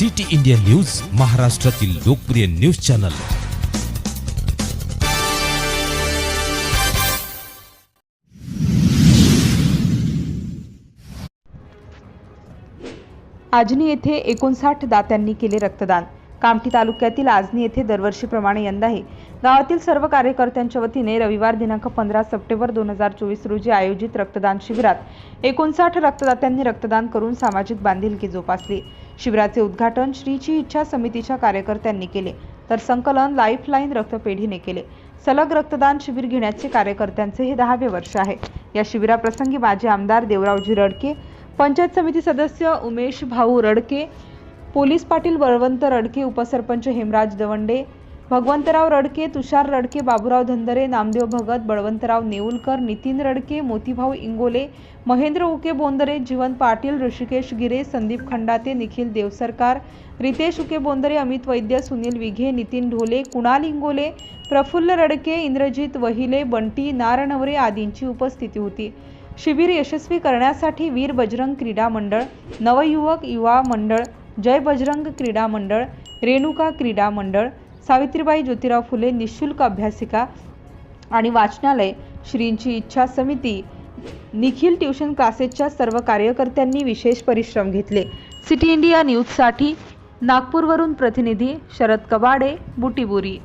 City India news महाराष्ट्रातील लोकप्रिय news channel. आजनी येथे एकोणसाठ दात्यांनी केले रक्तदान. कामठी तालुक्यातील आजनी येथे दरवर्षीप्रमाणे यंदाही गावातील सर्व कार्यकर्त्यांच्या वतीने रविवार दिनांक पंधरा सप्टेंबर दोन हजार चोवीस रोजी आयोजित रक्तदान शिबिरात एकोणसाठ रक्तदात्यांनी रक्तदान करून सामाजिक बांधिलकी जोपासली. शिबिराचे उद्घाटन श्रीची इच्छा समितीच्या कार्यकर्त्यांनी केले. तर संकलन लाईफलाईन रक्तपेढीने केले. सलग रक्तदान शिबिर घेण्याचे कार्यकर्त्यांचे हे दहावे वर्ष आहे. या शिबिराप्रसंगी माजी आमदार देवरावजी रडके पंचायत समिती सदस्य उमेश भाऊ रडके पोलीस पाटील बळवंत रडके उपसरपंच हेमराज दवंडे भगवंतराव रडके तुषार रडके बाबूराव धंदरे नामदेव भगत बळवंतराव नेऊलकर नितीन रडके मोतीभाऊ इंगोले महेंद्र उके बोंदरे जीवन पाटील ऋषिकेश गिरे संदीप खंडाते निखिल देवसरकार रितेश उके बोंदरे अमित वैद्य सुनील विघे नितीन ढोले कुणाल इंगोले प्रफुल्ल रडके इंद्रजित वहिले बंटी नारनवरे आदींची उपस्थिती होती. शिबिर यशस्वी करण्यासाठी वीर बजरंग क्रीडा मंडळ नवयुवक युवा मंडळ जय बजरंग क्रीडा मंडळ रेणुका क्रीडा मंडळ सावित्रीबाई ज्योतिराव फुले निशुल्क अभ्यासिका आणि वाचनालय श्रींची इच्छा समिती निखिल ट्युशन क्लासेसच्या सर्व कार्यकर्त्यांनी विशेष परिश्रम घेतले. सिटी इंडिया न्यूजसाठी नागपूरवरून प्रतिनिधी शरद कबाडे बुटीबुरी.